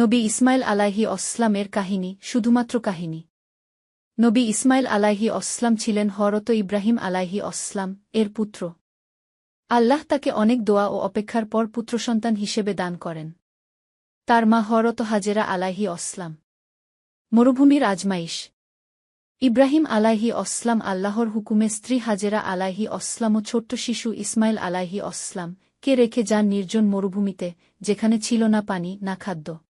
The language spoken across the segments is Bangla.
নবী ইসমাইল আলাহি অসলামের কাহিনী, শুধুমাত্র কাহিনী। নবী ইসমাইল আলাহি অসলাম ছিলেন হরত ইব্রাহিম আলাহি অসলাম এর পুত্র। আল্লাহ তাকে অনেক দোয়া ও অপেক্ষার পর পুত্রসন্তান হিসেবে দান করেন। তার মা হরত হাজেরা আলাহি অসলাম মরুভূমির আজমাইশ। ইব্রাহিম আলাহি অসলাম আল্লাহর হুকুমে স্ত্রী হাজেরা আলাহি অসলাম ও ছোট্ট শিশু ইসমাইল আলাহি অসলাম কে রেখে যান নির্জন মরুভূমিতে, যেখানে ছিল না পানি, না খাদ্য।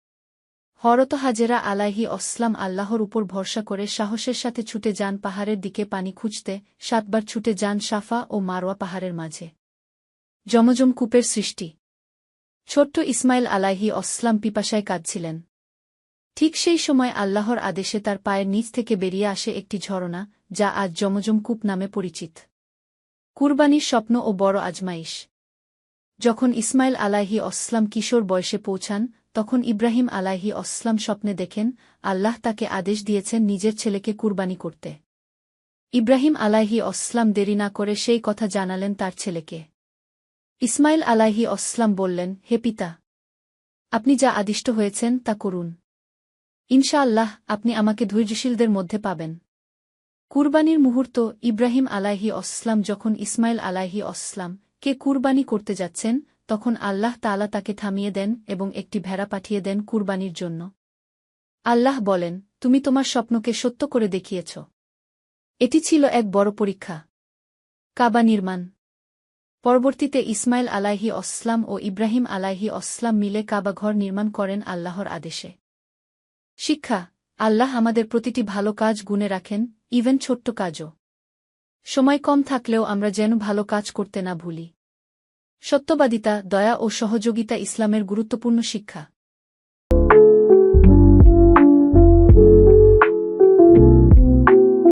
হরত হাজেরা আলাহি অসলাম আল্লাহর উপর ভরসা করে সাহসের সাথে ছুটে যান পাহাড়ের দিকে পানি খুঁজতে, সাতবার ছুটে যান সাফা ও মারোয়া পাহাড়ের মাঝে। জমজম কূপের সৃষ্টি। ছোট্ট ইসমাইল আলাহি অসলাম পিপাসায় কাঁদছিলেন। ঠিক সেই সময় আল্লাহর আদেশে তার পায়ের নিচ থেকে বেরিয়ে আসে একটি ঝরনা, যা আজ জমজম কূপ নামে পরিচিত। কুরবানির স্বপ্ন ও বড় আজমাইশ। যখন ইসমাইল আলাহি অসলাম কিশোর বয়সে পৌঁছান, তখন ইব্রাহিম আলাহি অসলাম স্বপ্নে দেখেন আল্লাহ তাকে আদেশ দিয়েছেন নিজের ছেলেকে কুরবানি করতে। ইব্রাহিম আলাহি অসলাম দেরি না করে সেই কথা জানালেন তার ছেলেকে। ইসমাইল আলাহি অসলাম বললেন, হে পিতা, আপনি যা আদিষ্ট হয়েছেন তা করুন। ইনশাআল্লাহ, আপনি আমাকে ধৈর্যশীলদের মধ্যে পাবেন। কুরবানির মুহূর্ত ইব্রাহিম আলাহি অসলাম যখন ইসমাইল আলাহি অসলাম কে কুরবানি করতে যাচ্ছেন, তখন আল্লাহ তালা তাকে থামিয়ে দেন এবং একটি ভেড়া পাঠিয়ে দেন কুরবানির জন্য। আল্লাহ বলেন, তুমি তোমার স্বপ্নকে সত্য করে দেখিয়েছ। এটি ছিল এক বড় পরীক্ষা। কাবা নির্মাণ। পরবর্তীতে ইসমাইল আলাহি অসলাম ও ইব্রাহিম আলাহি অসলাম মিলে কাবা ঘর নির্মাণ করেন আল্লাহর আদেশে। শিক্ষা, আল্লাহ আমাদের প্রতিটি ভালো কাজ গুণে রাখেন, ইভেন ছোট্ট কাজও। সময় কম থাকলেও আমরা যেন ভালো কাজ করতে না ভুলি। সত্যবাদিতা, দয়া ও সহযোগিতা ইসলামের গুরুত্বপূর্ণ শিক্ষা।